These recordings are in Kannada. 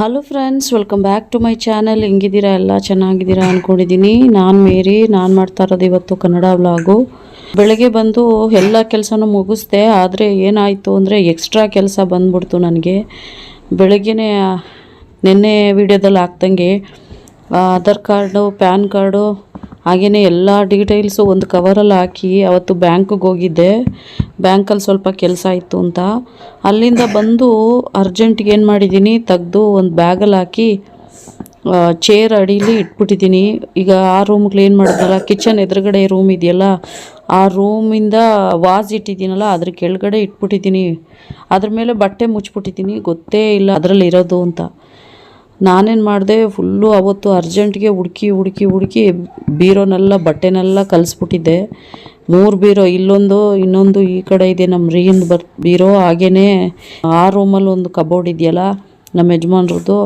Hello friends welcome back to my channel ಹೆಂಗಿದ್ದೀರಾ? ಎಲ್ಲ ಚೆನ್ನಾಗಿದ್ದೀರಾ ಅಂದ್ಕೊಂಡಿದ್ದೀನಿ ನಾನು ಮೇರಿ, ನಾನು ಮಾಡ್ತಾ ಇರೋದು ಇವತ್ತು ಕನ್ನಡ ವ್ಲಾಗು ಬೆಳಗ್ಗೆ ಬಂದು ಎಲ್ಲ ಕೆಲಸನೂ ಮುಗಿಸ್ದೆ, ಆದರೆ ಏನಾಯಿತು ಅಂದರೆ ಎಕ್ಸ್ಟ್ರಾ ಕೆಲಸ ಬಂದ್ಬಿಡ್ತು ನನಗೆ. ಬೆಳಗ್ಗೆ ನಿನ್ನೆ ವಿಡಿಯೋದಲ್ಲಿ ಹಾಕ್ದಂಗೆ ಆಧಾರ್ ಕಾರ್ಡು, ಪ್ಯಾನ್ ಕಾರ್ಡು ಹಾಗೆಯೇ ಎಲ್ಲ ಡೀಟೇಲ್ಸು ಒಂದು ಕವರಲ್ಲಿ ಹಾಕಿ ಅವತ್ತು ಬ್ಯಾಂಕ್ಗೆ ಹೋಗಿದ್ದೆ. ಬ್ಯಾಂಕಲ್ಲಿ ಸ್ವಲ್ಪ ಕೆಲಸ ಇತ್ತು ಅಂತ. ಅಲ್ಲಿಂದ ಬಂದು ಅರ್ಜೆಂಟಿಗೆ ಏನು ಮಾಡಿದ್ದೀನಿ ತೆಗೆದು ಒಂದು ಬ್ಯಾಗಲ್ಲಿ ಹಾಕಿ ಚೇರ್ ಅಡೀಲಿ ಇಟ್ಬಿಟ್ಟಿದ್ದೀನಿ ಈಗ ಆ ರೂಮ್ ಕ್ಲೀನ್ ಮಾಡಿದ್ನಲ್ಲ ಕಿಚನ್ ಎದುರುಗಡೆ ರೂಮ್ ಇದೆಯಲ್ಲ, ಆ ರೂಮಿಂದ ವಾಸ್ ಇಟ್ಟಿದ್ದೀನಲ್ಲ ಅದ್ರ ಕೆಳಗಡೆ ಇಟ್ಬಿಟ್ಟಿದ್ದೀನಿ ಅದ್ರ ಮೇಲೆ ಬಟ್ಟೆ ಮುಚ್ಚಿಬಿಟ್ಟಿದ್ದೀನಿ ಗೊತ್ತೇ ಇಲ್ಲ ಅದರಲ್ಲಿ ಇರೋದು ಅಂತ. ನಾನೇನು ಮಾಡಿದೆ ಫುಲ್ಲು ಅವತ್ತು ಅರ್ಜೆಂಟ್ಗೆ ಹುಡುಕಿ ಹುಡುಕಿ ಹುಡುಕಿ ಬೀರೋನೆಲ್ಲ, ಬಟ್ಟೆನೆಲ್ಲ ಕಲಿಸ್ಬಿಟ್ಟಿದ್ದೆ. ಮೂರು ಬೀರೋ, ಇಲ್ಲೊಂದು, ಇನ್ನೊಂದು ಈ ಕಡೆ ಇದೆ ನಮ್ಮ ರೀಯಿಂದ ಬರ್, ಬೀರೋ ಹಾಗೇ ಆ ರೂಮಲ್ಲಿ ಒಂದು ಕಬೋರ್ಡ್ ಇದೆಯಲ್ಲ ನಮ್ಮ ಯಜಮಾನ್ರದ್ದು,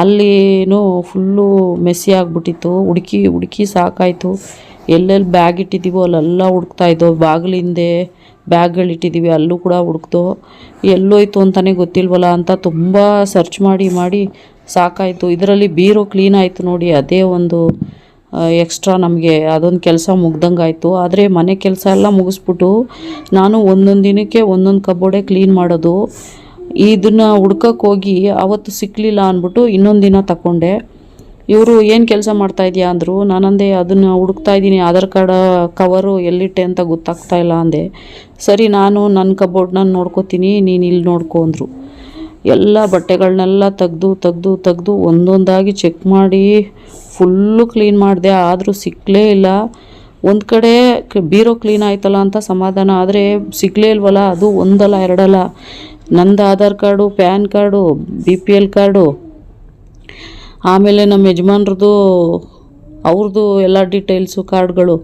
ಅಲ್ಲಿನೂ ಫುಲ್ಲು ಮೆಸ್ಸಿ ಆಗಿಬಿಟ್ಟಿತ್ತು. ಹುಡುಕಿ ಹುಡುಕಿ ಸಾಕಾಯಿತು. ಎಲ್ಲೆಲ್ಲಿ ಬ್ಯಾಗ್ ಇಟ್ಟಿದ್ದೀವೋ, ಅಲ್ಲೆಲ್ಲ ಹುಡುಕ್ತಾ ಇದ್ದೋ ಬಾಗಿಲು ಹಿಂದೆ ಬ್ಯಾಗ್ಗಳು ಇಟ್ಟಿದ್ದೀವಿ, ಅಲ್ಲೂ ಕೂಡ ಹುಡುಕ್ತೋ ಎಲ್ಲೋಯ್ತು ಅಂತಲೇ ಗೊತ್ತಿಲ್ವಲ್ಲ ಅಂತ ತುಂಬ ಸರ್ಚ್ ಮಾಡಿ ಮಾಡಿ ಸಾಕಾಯಿತು. ಇದರಲ್ಲಿ ಬೀರೋ ಕ್ಲೀನ್ ಆಯಿತು ನೋಡಿ, ಅದೇ ಒಂದು ಎಕ್ಸ್ಟ್ರಾ ನಮಗೆ ಅದೊಂದು ಕೆಲಸ ಮುಗ್ದಂಗೆ ಆಯಿತು ಆದರೆ ಮನೆ ಕೆಲಸ ಎಲ್ಲ ಮುಗಿಸ್ಬಿಟ್ಟು ನಾನು ಒಂದೊಂದು ದಿನಕ್ಕೆ ಒಂದೊಂದು ಕಬೋರ್ಡೆ ಕ್ಲೀನ್ ಮಾಡೋದು. ಇದನ್ನು ಹುಡ್ಕಕ್ಕೆ ಹೋಗಿ ಅವತ್ತು ಸಿಕ್ಕಲಿಲ್ಲ ಅಂದ್ಬಿಟ್ಟು ಇನ್ನೊಂದು ದಿನ ತಗೊಂಡೆ ಇವರು ಏನು ಕೆಲಸ ಮಾಡ್ತಾ ಅಂದರು, ನಾನಂದೆ ಅದನ್ನು ಹುಡುಕ್ತಾ ಇದ್ದೀನಿ, ಆಧಾರ್ ಕಾರ್ಡ್ ಕವರು ಎಲ್ಲಿಟ್ಟೆ ಅಂತ ಗೊತ್ತಾಗ್ತಾ ಇಲ್ಲ ಅಂದೆ. ಸರಿ, ನಾನು ನನ್ನ ಕಬೋರ್ಡ್ನ ನೋಡ್ಕೋತೀನಿ, ನೀನು ಇಲ್ಲಿ ನೋಡ್ಕೊ ಎಲ್ಲ ಬಟ್ಟೆಗಳನ್ನೆಲ್ಲ ತೆಗ್ದು ತೆಗ್ದು ತೆಗ್ದು ಒಂದೊಂದಾಗಿ ಚೆಕ್ ಮಾಡಿ ಫುಲ್ಲು ಕ್ಲೀನ್ ಮಾಡಿದೆ. ಆದರೂ ಸಿಕ್ಕಲೇ ಇಲ್ಲ. ಒಂದು ಕಡೆ ಬೀರೋ ಕ್ಲೀನ್ ಆಯ್ತಲ್ಲ ಅಂತ ಸಮಾಧಾನ. ಆದರೆ ಸಿಗಲೇ ಇಲ್ವಲ್ಲ? ಅದು ಒಂದಲ್ಲ, ಎರಡಲ್ಲ. ನಂದು Aadhaar card, PAN card, B P L card. ಆಮೇಲೆ ನಮ್ಮ ಯಜಮಾನ್ರದ್ದು ಅವ್ರದ್ದು ಎಲ್ಲ ಡೀಟೇಲ್ಸು ಕಾರ್ಡ್ಗಳು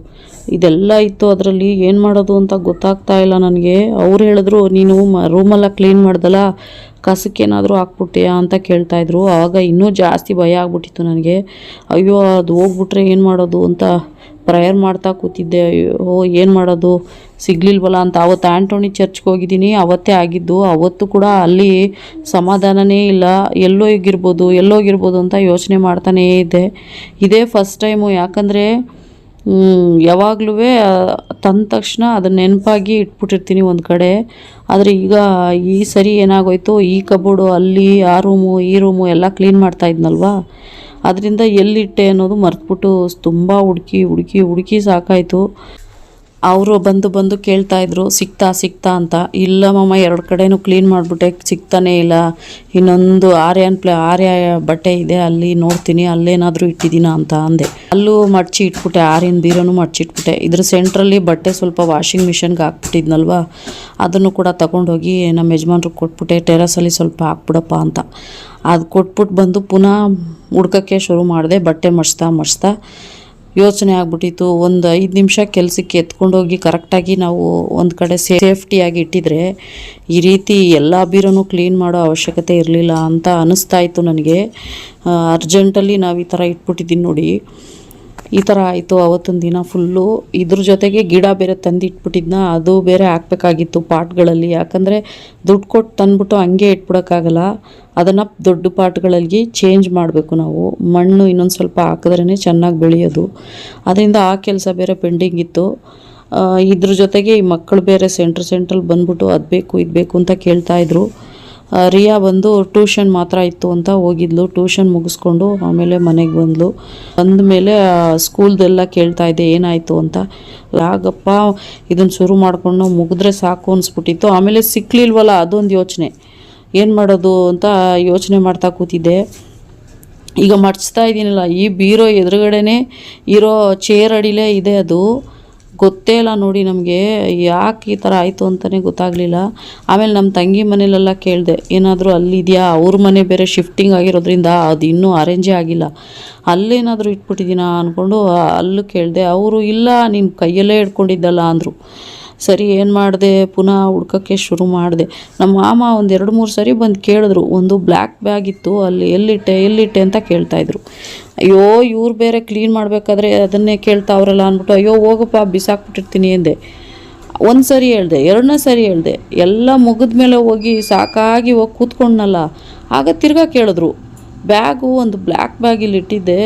ಇದೆಲ್ಲ ಇತ್ತು ಅದರಲ್ಲಿ ಏನು ಮಾಡೋದು ಅಂತ ಗೊತ್ತಾಗ್ತಾ ಇಲ್ಲ ನನಗೆ. ಅವ್ರು ಹೇಳಿದ್ರು, ನೀನು ಮ ರೂಮೆಲ್ಲ ಕ್ಲೀನ್ ಮಾಡ್ದಲ್ಲ ಕಸಕ್ಕೇನಾದರೂ ಹಾಕ್ಬಿಟ್ಟಿಯಾ ಅಂತ ಕೇಳ್ತಾಯಿದ್ರು ಆವಾಗ ಇನ್ನೂ ಜಾಸ್ತಿ ಭಯ ಆಗ್ಬಿಟ್ಟಿತ್ತು ನನಗೆ. ಅಯ್ಯೋ, ಅದು ಹೋಗ್ಬಿಟ್ರೆ ಏನು ಮಾಡೋದು ಅಂತ ಪ್ರೇಯರ್ ಮಾಡ್ತಾ ಕೂತಿದ್ದೆ, ಅಯ್ಯೋ, ಏನು ಮಾಡೋದು? ಸಿಗ್ಲಿಲ್ವಲ್ಲ ಅಂತ. ಅವತ್ತು ಆ್ಯಂಟೋನಿ ಚರ್ಚ್ಗೆ ಹೋಗಿದ್ದೀನಿ, ಅವತ್ತೇ ಆಗಿದ್ದು, ಅವತ್ತು ಕೂಡ ಅಲ್ಲಿ ಸಮಾಧಾನನೇ ಇಲ್ಲ. ಎಲ್ಲೋಗಿರ್ಬೋದು ಎಲ್ಲೋಗಿರ್ಬೋದು ಅಂತ ಯೋಚನೆ ಮಾಡ್ತಾನೇ ಇದ್ದೆ. ಇದೇ ಫಸ್ಟ್ ಟೈಮು ಯಾಕಂದರೆ ಯಾವಾಗಲೂ ತಂದ ತಕ್ಷಣ ಅದನ್ನ ನೆನಪಾಗಿ ಇಟ್ಬಿಟ್ಟಿರ್ತೀನಿ ಒಂದು ಕಡೆ. ಆದರೆ ಈಗ ಈ ಸರಿ ಏನಾಗೋಯ್ತು, ಈ ಕಬೋರ್ಡು ಅಲ್ಲಿ ಆ ರೂಮು ಈ ರೂಮು ಎಲ್ಲ ಕ್ಲೀನ್ ಮಾಡ್ತಾ ಇದ್ನಲ್ವಾ? ಅದರಿಂದ ಎಲ್ಲಿಟ್ಟೆ ಅನ್ನೋದು ಮರ್ತುಬಿಟ್ಟು ತುಂಬ ಹುಡುಕಿ ಹುಡುಕಿ ಹುಡುಕಿ ಸಾಕಾಯಿತು. ಅವರು ಬಂದು ಬಂದು ಕೇಳ್ತಾ ಇದ್ರು ಸಿಕ್ತಾ ಸಿಗ್ತಾ ಅಂತ. ಇಲ್ಲ ಮಮ್ಮ ಎರಡು ಕಡೆನೂ ಕ್ಲೀನ್ ಮಾಡಿಬಿಟ್ಟೆ, ಸಿಗ್ತಾನೇ ಇಲ್ಲ. ಇನ್ನೊಂದು ಆರ್ಯನ್ ಪ್ಲೇ, ಆರ್ಯ ಬಟ್ಟೆ ಇದೆ, ಅಲ್ಲಿ ನೋಡ್ತೀನಿ, ಅಲ್ಲೇನಾದರೂ ಇಟ್ಟಿದ್ದೀನ ಅಂತ ಅಂದೆ. ಅಲ್ಲೂ ಮಡ್ಚಿ ಇಟ್ಬಿಟ್ಟೆ, ಆರ್ಯನ್ ಬೀರೋನು ಮಡ್ಚಿಟ್ಬಿಟ್ಟೆ ಇದ್ರ ಸೆಂಟ್ರಲ್ಲಿ ಬಟ್ಟೆ ಸ್ವಲ್ಪ ವಾಷಿಂಗ್ ಮಿಷನ್ಗೆ ಹಾಕ್ಬಿಟ್ಟಿದ್ನಲ್ವ? ಅದನ್ನು ಕೂಡ ತಗೊಂಡೋಗಿ ನಮ್ಮ ಯಜಮಾನ್ರಿಗೆ ಕೊಟ್ಬಿಟ್ಟೆ ಟೆರಸಲ್ಲಿ ಸ್ವಲ್ಪ ಹಾಕ್ಬಿಡಪ್ಪ ಅಂತ. ಅದು ಕೊಟ್ಬಿಟ್ಟು ಬಂದು ಪುನಃ ಹುಡ್ಕೋಕ್ಕೆ ಶುರು ಮಾಡಿದೆ, ಬಟ್ಟೆ ಮಡಿಸ್ತಾ ಮಡ್ಚ್ತಾ. ಯೋಚನೆ ಆಗ್ಬಿಟ್ಟಿತ್ತು. ಒಂದು ಐದು ನಿಮಿಷ ಕೆಲಸಕ್ಕೆ ಎತ್ಕೊಂಡೋಗಿ ಕರೆಕ್ಟಾಗಿ ನಾವು ಒಂದು ಕಡೆ ಸೇಫ್ಟಿಯಾಗಿ ಇಟ್ಟಿದ್ರೆ ಈ ರೀತಿ ಎಲ್ಲ ಬೀರೋನು ಕ್ಲೀನ್ ಮಾಡೋ ಅವಶ್ಯಕತೆ ಇರಲಿಲ್ಲ ಅಂತ ಅನ್ನಿಸ್ತಾ ಇತ್ತು ನನಗೆ. ಅರ್ಜೆಂಟಲ್ಲಿ ನಾವು ಈ ಥರ ಇಟ್ಬಿಟ್ಟಿದ್ದೀನಿ ನೋಡಿ. ಈ ಥರ ಆಯಿತು ಅವತ್ತೊಂದು ದಿನ ಫುಲ್ಲು ಇದ್ರ ಜೊತೆಗೆ ಗಿಡ ಬೇರೆ ತಂದಿಟ್ಬಿಟ್ಟಿದ್ನ, ಅದು ಬೇರೆ ಹಾಕ್ಬೇಕಾಗಿತ್ತು ಪಾಟ್ಗಳಲ್ಲಿ. ಯಾಕಂದರೆ ದುಡ್ಡು ಕೊಟ್ಟು ತಂದ್ಬಿಟ್ಟು ಹಂಗೆ ಇಟ್ಬಿಡೋಕ್ಕಾಗಲ್ಲ. ಅದನ್ನು ದೊಡ್ಡ ಪಾಟ್ಗಳಲ್ಲಿ ಚೇಂಜ್ ಮಾಡಬೇಕು ನಾವು. ಮಣ್ಣು ಇನ್ನೊಂದು ಸ್ವಲ್ಪ ಹಾಕಿದ್ರೇ ಚೆನ್ನಾಗಿ ಬೆಳೆಯೋದು. ಅದರಿಂದ ಆ ಕೆಲಸ ಬೇರೆ ಪೆಂಡಿಂಗ್ ಇತ್ತು. ಇದ್ರ ಜೊತೆಗೆ ಈ ಮಕ್ಕಳು ಬೇರೆ ಸೆಂಟ್ರ್ ಸೆಂಟ್ರಲ್ಲಿ ಬಂದ್ಬಿಟ್ಟು ಅದು ಬೇಕು, ಇದು ಬೇಕು ಅಂತ ಕೇಳ್ತಾಯಿದ್ರು ರಿಯಾ ಬಂದು ಟ್ಯೂಷನ್ ಮಾತ್ರ ಇತ್ತು ಅಂತ ಹೋಗಿದ್ಲು. ಟ್ಯೂಷನ್ ಮುಗಿಸ್ಕೊಂಡು ಆಮೇಲೆ ಮನೆಗೆ ಬಂದ್ಲು. ಬಂದ ಮೇಲೆ ಸ್ಕೂಲ್ದೆಲ್ಲ ಕೇಳ್ತಾ ಇದ್ದೆ ಏನಾಯಿತು ಅಂತ. ಆಗಪ್ಪ ಇದನ್ನು ಶುರು ಮಾಡಿಕೊಂಡು ಮುಗಿದ್ರೆ ಸಾಕು ಅನಿಸ್ಬಿಟ್ಟಿತ್ತು. ಆಮೇಲೆ ಸಿಕ್ಕಲಿಲ್ವಲ್ಲ ಅದೊಂದು ಯೋಚನೆ. ಏನು ಮಾಡೋದು ಅಂತ ಯೋಚನೆ ಮಾಡ್ತಾ ಕೂತಿದ್ದೆ. ಈಗ ಮಡಿಸ್ತಾ ಇದ್ದೀನಲ್ಲ ಈ ಬೀರೋ ಎದುರುಗಡೆನೇ ಇರೋ ಚೇರ್ ಅಡಿಲೇ ಇದೆ ಅದು. ಗೊತ್ತೇ ಇಲ್ಲ ನೋಡಿ ನಮಗೆ, ಯಾಕೆ ಈ ಥರ ಆಯಿತು ಅಂತಲೇ ಗೊತ್ತಾಗಲಿಲ್ಲ. ಆಮೇಲೆ ನಮ್ಮ ತಂಗಿ ಮನೇಲೆಲ್ಲ ಕೇಳಿದೆ, ಏನಾದರೂ ಅಲ್ಲಿದೆಯಾ ಅವ್ರ ಮನೆ ಬೇರೆ ಶಿಫ್ಟಿಂಗ್ ಆಗಿರೋದ್ರಿಂದ ಅದು ಇನ್ನೂ ಅರೇಂಜೇ ಆಗಿಲ್ಲ. ಅಲ್ಲೇನಾದರೂ ಇಟ್ಬಿಟ್ಟಿದ್ದೀನಾ ಅಂದ್ಕೊಂಡು ಅಲ್ಲೂ ಕೇಳಿದೆ, ಅವರು ಇಲ್ಲ ನಿಮ್ಮ ಕೈಯಲ್ಲೇ ಹಿಡ್ಕೊಂಡಿದ್ದಲ್ಲ, ಅಂದರು. ಸರಿ, ಏನು ಮಾಡಿದೆ? ಪುನಃ ಹುಡ್ಕೋಕ್ಕೆ ಶುರು ಮಾಡಿದೆ. ನಮ್ಮ ಮಾಮ ಒಂದು ಎರಡು ಮೂರು ಸರಿ ಬಂದು ಕೇಳಿದ್ರು. ಒಂದು ಬ್ಲ್ಯಾಕ್ ಬ್ಯಾಗ್ ಇತ್ತು. ಅಲ್ಲಿ ಎಲ್ಲಿಟ್ಟೆ ಎಲ್ಲಿಟ್ಟೆ ಅಂತ ಕೇಳ್ತಾಯಿದ್ರು ಅಯ್ಯೋ, ಇವ್ರು ಬೇರೆ ಕ್ಲೀನ್ ಮಾಡಬೇಕಾದ್ರೆ ಅದನ್ನೇ ಕೇಳ್ತಾವ್ರಲ್ಲ ಅಂದ್ಬಿಟ್ಟು, ಅಯ್ಯೋ, ಹೋಗಪ್ಪ, ಬಿಸಾಕ್ಬಿಟ್ಟಿರ್ತೀನಿ ಎಂದೆ. ಒಂದು ಸರಿ ಹೇಳಿದೆ, ಎರಡನೇ ಸರಿ ಹೇಳಿದೆ. ಎಲ್ಲ ಮುಗಿದ ಮೇಲೆ ಹೋಗಿ ಸಾಕಾಗಿ ಹೋಗಿ ಕೂತ್ಕೊಂಡ್ನಲ್ಲ. ಆಗ ತಿರ್ಗಾ ಕೇಳಿದ್ರು, ಬ್ಯಾಗು ಒಂದು ಬ್ಲ್ಯಾಕ್ ಬ್ಯಾಗ್ ಇಲ್ಲಿ ಇಟ್ಟಿದ್ದೆ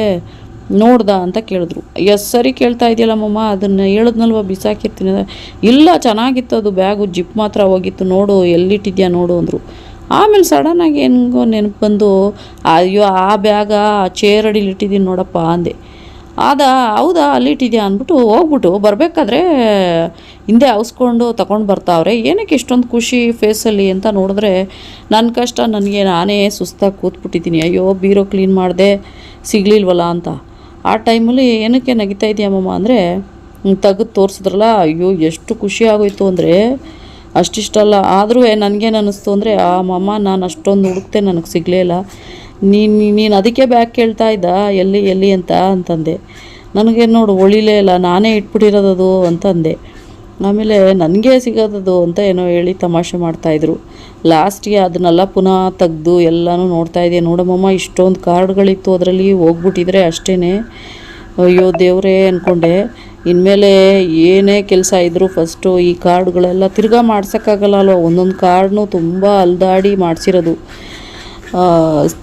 ನೋಡ್ದ ಅಂತ ಕೇಳಿದ್ರು. ಎಸ್ ಸರಿ ಕೇಳ್ತಾ ಇದೆಯಲ್ಲಮ್ಮಮ್ಮ ಅದನ್ನು ಹೇಳಿದ್ನಲ್ವ ಬಿಸಾಕಿರ್ತೀನಿ. ಇಲ್ಲ, ಚೆನ್ನಾಗಿತ್ತು ಅದು ಬ್ಯಾಗು, ಜಿಪ್ ಮಾತ್ರ ಹೋಗಿತ್ತು, ನೋಡು, ಎಲ್ಲಿಟ್ಟಿದ್ಯಾ ನೋಡು ಅಂದರು. ಆಮೇಲೆ ಸಡನ್ನಾಗಿ ಹೆಂಗೋ ನೆನಪು ಬಂದು, ಅಯ್ಯೋ, ಆ ಬ್ಯಾಗ ಚೇರ್ ಅಡಿಲಿ ಇಟ್ಟಿದ್ದೀನಿ ನೋಡಪ್ಪ ಅಂದೆ. ಆದ, ಹೌದಾ, ಅಲ್ಲಿಟ್ಟಿದ್ಯಾ ಅಂದ್ಬಿಟ್ಟು ಹೋಗ್ಬಿಟ್ಟು ಬರಬೇಕಾದ್ರೆ ಹಿಂದೆ ಅವಸ್ಕೊಂಡು ತಗೊಂಡು ಬರ್ತಾವ್ರೆ. ಏನಕ್ಕೆ ಇಷ್ಟೊಂದು ಖುಷಿ ಫೇಸಲ್ಲಿ ಅಂತ ನೋಡಿದ್ರೆ ನನ್ನ ಕಷ್ಟ ನನಗೆ ನಾನೇ ಸುಸ್ತಾಗಿ ಕೂತ್ಬಿಟ್ಟಿದ್ದೀನಿ. ಅಯ್ಯೋ, ಬೀರೋ ಕ್ಲೀನ್ ಮಾಡಿದೆ, ಸಿಗಲಿಲ್ವಲ್ಲ ಅಂತ. ಆ ಟೈಮಲ್ಲಿ ಏನಕ್ಕೆ ನಗಿತಾ ಇದೆಯಮ್ಮಮ್ಮ ಅಂದರೆ ತೆಗೆದು ತೋರಿಸಿದ್ರಲ್ಲ, ಅಯ್ಯೋ, ಎಷ್ಟು ಖುಷಿ ಆಗೋಯ್ತು ಅಂದರೆ, ಅಷ್ಟಿಷ್ಟಲ್ಲ. ಆದರೂ ನನಗೇನು ಅನ್ನಿಸ್ತು ಅಂದರೆ, ಆ ಮಮ್ಮ ನಾನು ಅಷ್ಟೊಂದು ಹುಡುಕ್ತೆ, ನನಗೆ ಸಿಗಲೇ ಇಲ್ಲ. ನೀನು ನೀನು ಅದಕ್ಕೆ ಬ್ಯಾಗ್ ಕೇಳ್ತಾ ಇದ್ದ, ಎಲ್ಲಿ ಎಲ್ಲಿ ಅಂತ ಅಂತಂದೆ. ನನಗೆ ನೋಡು, ಒಳಿಲೇ ಇಲ್ಲ, ನಾನೇ ಇಟ್ಬಿಟ್ಟಿರೋದದು ಅಂತಂದೆ. ಆಮೇಲೆ ನನಗೆ ಸಿಗೋದದು ಅಂತ ಏನೋ ಹೇಳಿ ತಮಾಷೆ ಮಾಡ್ತಾಯಿದ್ರು ಲಾಸ್ಟಿಗೆ ಅದನ್ನೆಲ್ಲ ಪುನಃ ತೆಗೆದು ಎಲ್ಲನೂ ನೋಡ್ತಾ ಇದೆಯಾ ನೋಡಮ್ಮಮ್ಮ, ಇಷ್ಟೊಂದು ಕಾರ್ಡ್ಗಳಿತ್ತು ಅದರಲ್ಲಿ ಹೋಗ್ಬಿಟ್ಟಿದ್ರೆ ಅಷ್ಟೇ ಅಯ್ಯೋ, ದೇವರೇ ಅಂದ್ಕೊಂಡೆ ಇನ್ಮೇಲೆ ಏನೇ ಕೆಲಸ ಇದ್ದರೂ ಫಸ್ಟು ಈ ಕಾರ್ಡ್ಗಳೆಲ್ಲ ತಿರ್ಗಾ ಮಾಡ್ಸೋಕ್ಕಾಗಲ್ಲ ಅಲ್ವ ಒಂದೊಂದು ಕಾರ್ಡ್ನು ತುಂಬ ಅಲ್ದಾಡಿ ಮಾಡಿಸಿರೋದು.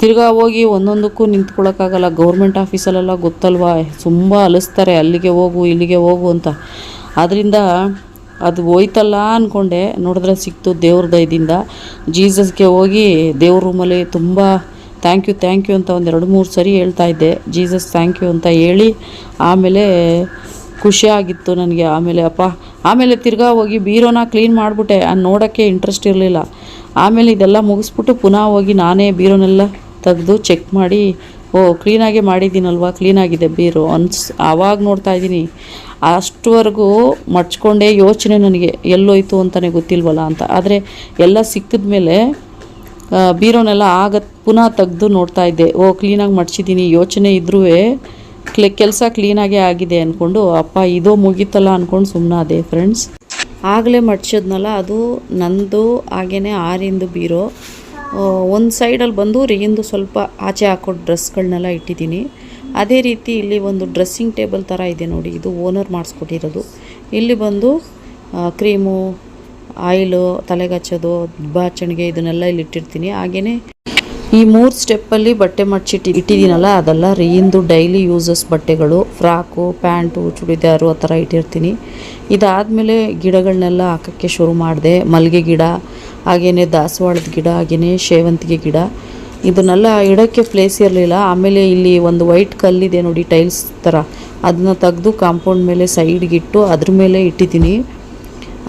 ತಿರ್ಗಾ ಹೋಗಿ ಒಂದೊಂದಕ್ಕೂ ನಿಂತ್ಕೊಳ್ಳೋಕ್ಕಾಗಲ್ಲ ಗೌರ್ಮೆಂಟ್ ಆಫೀಸಲ್ಲೆಲ್ಲ ಗೊತ್ತಲ್ವಾ? ತುಂಬ ಅಲಿಸ್ತಾರೆ. ಅಲ್ಲಿಗೆ ಹೋಗು, ಇಲ್ಲಿಗೆ ಹೋಗು ಅಂತ. ಆದ್ದರಿಂದ ಅದು ಹೋಯ್ತಲ್ಲ ಅಂದ್ಕೊಂಡೆ ನೋಡಿದ್ರೆ ಸಿಕ್ತು ದೇವ್ರ ದಯದಿಂದ. ಜೀಸಸ್ಗೆ ಹೋಗಿ ದೇವ್ರ ರೂಮಲ್ಲಿ ತುಂಬ ಥ್ಯಾಂಕ್ ಯು ಥ್ಯಾಂಕ್ ಯು ಅಂತ ಒಂದು ಎರಡು ಮೂರು ಸರಿ ಹೇಳ್ತಾ ಇದ್ದೆ. ಜೀಸಸ್ ಥ್ಯಾಂಕ್ ಯು ಅಂತ ಹೇಳಿ ಆಮೇಲೆ ಖುಷಿಯಾಗಿತ್ತು ನನಗೆ. ಆಮೇಲೆ ಅಪ್ಪ, ಆಮೇಲೆ ತಿರ್ಗಾ ಹೋಗಿ ಬೀರೋನ ಕ್ಲೀನ್ ಮಾಡಿಬಿಟ್ಟೆ. ನೋಡೋಕ್ಕೆ ಇಂಟ್ರೆಸ್ಟ್ ಇರಲಿಲ್ಲ. ಆಮೇಲೆ ಇದೆಲ್ಲ ಮುಗಿಸ್ಬಿಟ್ಟು ಪುನಃ ಹೋಗಿ ನಾನೇ ಬೀರೋನೆಲ್ಲ ತೆಗೆದು ಚೆಕ್ ಮಾಡಿ ಓ ಕ್ಲೀನಾಗೆ ಮಾಡಿದ್ದೀನಲ್ವ? ಕ್ಲೀನಾಗಿದೆ ಬೀರು. ಅನ್ಸ್, ಆವಾಗ ನೋಡ್ತಾ ಇದ್ದೀನಿ. ಅಷ್ಟುವರೆಗೂ ಮಡ್ಚ್ಕೊಂಡೇ ಯೋಚನೆ ನನಗೆ ಎಲ್ಲೋಯ್ತು ಅಂತಲೇ ಗೊತ್ತಿಲ್ವಲ್ಲ ಅಂತ. ಆದರೆ ಎಲ್ಲ ಸಿಕ್ಕಿದ ಮೇಲೆ ಬೀರೋನೆಲ್ಲ ಆಗ ಪುನಃ ತೆಗೆದು ನೋಡ್ತಾ ಇದ್ದೆ. ಓ ಕ್ಲೀನಾಗಿ ಮಡ್ಚಿದ್ದೀನಿ ಯೋಚನೆ ಇದ್ರೂ ಕ್ಲೆ, ಕೆಲಸ ಕ್ಲೀನಾಗೇ ಆಗಿದೆ ಅಂದ್ಕೊಂಡು ಅಪ್ಪ, ಇದೋ ಮುಗೀತಲ್ಲ ಅಂದ್ಕೊಂಡು ಸುಮ್ಮನಾದೆ ಫ್ರೆಂಡ್ಸ್ ಆಗಲೇ ಮಡ್ಚಿದ್ನಲ್ಲ ಅದು ನಂದು ಹಾಗೇ ಆರಿಂದು ಬೀರೋ. ಒಂದು ಸೈಡಲ್ಲಿ ಬಂದು ರೀಂದು ಸ್ವಲ್ಪ ಆಚೆ ಹಾಕೋ ಡ್ರೆಸ್ಗಳನ್ನೆಲ್ಲ ಇಟ್ಟಿದ್ದೀನಿ. ಅದೇ ರೀತಿ ಇಲ್ಲಿ ಒಂದು ಡ್ರೆಸ್ಸಿಂಗ್ ಟೇಬಲ್ ಥರ ಇದೆ ನೋಡಿ, ಇದು ಓನರ್ ಮಾಡಿಸ್ಕೊಟ್ಟಿರೋದು. ಇಲ್ಲಿ ಬಂದು ಕ್ರೀಮು ಆಯಿಲು ತಲೆಗೆ ಹಚ್ಚೋದು ಬಾಚಣಿಗೆ ಇದನ್ನೆಲ್ಲ ಇಲ್ಲಿ ಇಟ್ಟಿರ್ತೀನಿ. ಹಾಗೆಯೇ ಈ ಮೂರು ಸ್ಟೆಪ್ಪಲ್ಲಿ ಬಟ್ಟೆ ಮಡ್ಚಿಟ್ಟು ಇಟ್ಟಿದ್ದೀನಲ್ಲ, ಅದೆಲ್ಲ ರೀಂದು ಡೈಲಿ ಯೂಸಸ್ ಬಟ್ಟೆಗಳು ಫ್ರಾಕು ಪ್ಯಾಂಟು ಚೂಡಿದಾರು ಆ ಥರ ಇಟ್ಟಿರ್ತೀನಿ. ಇದಾದಮೇಲೆ ಗಿಡಗಳನ್ನೆಲ್ಲ ಹಾಕೋಕ್ಕೆ ಶುರು ಮಾಡಿದೆ. ಮಲ್ಲಿಗೆ ಗಿಡ ಹಾಗೆಯೇ ದಾಸವಾಳದ ಗಿಡ ಹಾಗೆಯೇ ಸೇವಂತಿಗೆ ಗಿಡ. ಇದನ್ನೆಲ್ಲ ಇಡೋಕ್ಕೆ ಪ್ಲೇಸ್ ಇರಲಿಲ್ಲ. ಆಮೇಲೆ ಇಲ್ಲಿ ಒಂದು ವೈಟ್ ಕಲ್ಲಿದೆ ನೋಡಿ ಟೈಲ್ಸ್ ಥರ. ಅದನ್ನ ತೆಗೆದು ಕಾಂಪೌಂಡ್ ಮೇಲೆ ಸೈಡ್ಗೆ ಇಟ್ಟು ಅದ್ರ ಮೇಲೆ ಇಟ್ಟಿದ್ದೀನಿ.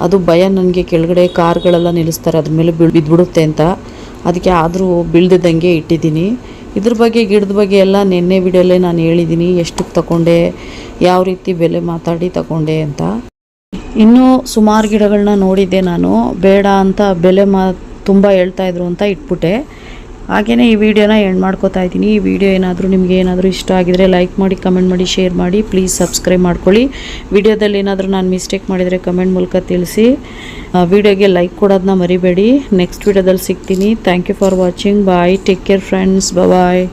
ಅದು ಭಯ ನನಗೆ. ಕೆಳಗಡೆ ಕಾರ್ಗಳೆಲ್ಲ ನಿಲ್ಲಿಸ್ತಾರೆ. ಅದ್ರ ಮೇಲೆ ಬಿಡ್ ಬಿದ್ದುಬಿಡುತ್ತೆ ಅಂತ. ಅದಕ್ಕೆ ಆದರೂ ಬೀಳ್ದಿದ್ದಂಗೆ ಇಟ್ಟಿದ್ದೀನಿ. ಇದ್ರ ಬಗ್ಗೆ, ಗಿಡದ ಬಗ್ಗೆ ಎಲ್ಲ ನಿನ್ನೆ ವಿಡಿಯೋಲ್ಲೇ ನಾನು ಹೇಳಿದ್ದೀನಿ. ಎಷ್ಟಕ್ಕೆ ತಗೊಂಡೆ ಯಾವ ರೀತಿ ಬೆಲೆ ಮಾತಾಡಿ ತಗೊಂಡೆ ಅಂತ. ಇನ್ನೂ ಸುಮಾರು ಗಿಡಗಳನ್ನ ನೋಡಿದ್ದೆ ನಾನು. ಬೇಡ ಅಂತ ಬೆಲೆ ಮಾ ತುಂಬ ಹೇಳ್ತಾಯಿದ್ರು ಅಂತ ಇಟ್ಬಿಟ್ಟೆ. ಹಾಗೆಯೇ ಈ ವಿಡಿಯೋನ ಎಂಡ್ ಮಾಡ್ಕೋತಾ ಇದ್ದೀನಿ. ಈ ವಿಡಿಯೋ ಏನಾದರೂ ನಿಮಗೆ ಏನಾದರೂ ಇಷ್ಟ ಆಗಿದರೆ ಲೈಕ್ ಮಾಡಿ ಕಮೆಂಟ್ ಮಾಡಿ ಶೇರ್ ಮಾಡಿ ಪ್ಲೀಸ್ ಸಬ್ಸ್ಕ್ರೈಬ್ ಮಾಡ್ಕೊಳ್ಳಿ. ವಿಡಿಯೋದಲ್ಲಿ ಏನಾದರೂ ನಾನು ಮಿಸ್ಟೇಕ್ ಮಾಡಿದರೆ ಕಮೆಂಟ್ ಮೂಲಕ ತಿಳಿಸಿ. ವಿಡಿಯೋಗೆ ಲೈಕ್ ಕೊಡೋದನ್ನ ಮರಿಬೇಡಿ. ನೆಕ್ಸ್ಟ್ ವಿಡಿಯೋದಲ್ಲಿ ಸಿಗ್ತೀನಿ. Thank you for watching bye take care friends bye